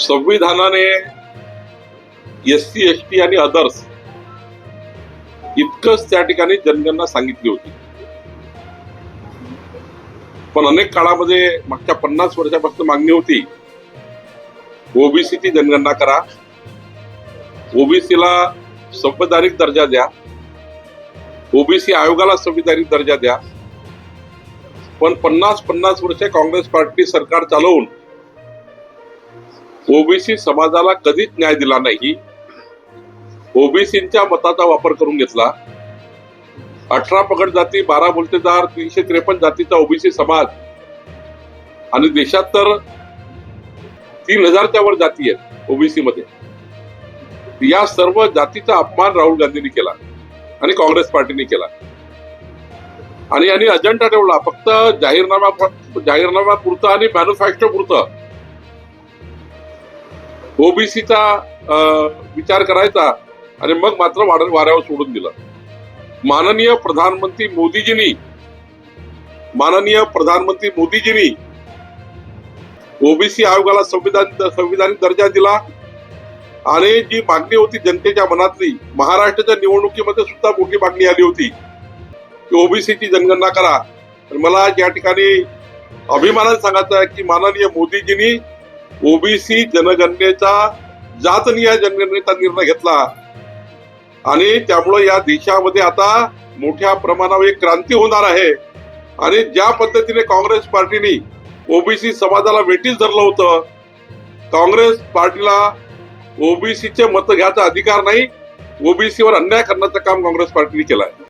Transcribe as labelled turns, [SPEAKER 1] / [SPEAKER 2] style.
[SPEAKER 1] संविधानाने S C S T आणि others इतकंच त्या ठिकाणी जनगणना सांगितली होती. पण अनेक काळामध्ये मागच्या पन्नास वर्षापासून मागणी होती ओबीसीची जनगणना करा. ओबीसीला संवैधानिक दर्जा द्या. ओबीसी आयोगाला संविधानिक दर्जा द्या. पण पन्नास पन्नास वर्षे काँग्रेस पार्टी सरकार चालवून ओबीसी समाजाला कधीच न्याय दिला नाही. ओबीसीच्या मताचा वापर करून घेतला. अठरा पगड जाती बारा बोलतेदार तीनशे त्रेपन्न जातीचा ओबीसी समाज. आणि देशात तर तीन हजारच्या वर जाती आहेत ओबीसी मध्ये या सर्व जातीचा अपमान राहुल गांधींनी केला आणि काँग्रेस पार्टीने केला. आणि यांनी अजेंडा ठेवला. फक्त जाहीरनामा जाहीरनामा पुरतं आणि मॅन्युफॅक्चर पुरतं ओबीसीचा विचार करायचा आणि मग मात्र वाढ वाऱ्यावर सोडून दिलं. माननीय प्रधानमंत्री मोदीजींनी माननीय प्रधानमंत्री मोदीजींनी ओबीसी आयोगाला संविधान संविधानिक दर्जा दिला आणि जी मागणी होती जनतेच्या मनातली महाराष्ट्राच्या निवडणुकीमध्ये सुद्धा मोठी मागणी आली होती की ओबीसीची जनगणना करा. तर मला या ठिकाणी अभिमानाने सांगायचं आहे की माननीय मोदीजींनी ओबीसी जनगणनेचा जातनिहाय जनगणनेचा निर्णय घेतला. आणि त्यामुळे या देशामध्ये आता मोठ्या प्रमाणावर एक क्रांती होणार आहे. आणि ज्या पद्धतीने काँग्रेस पार्टीने ओबीसी समाजाला वेटीस धरलं होतं काँग्रेस पार्टीला ओबीसीचे मत घ्यायचा अधिकार नाही ओबीसीवर अन्याय करण्याचं काम काँग्रेस पार्टीने केलं आहे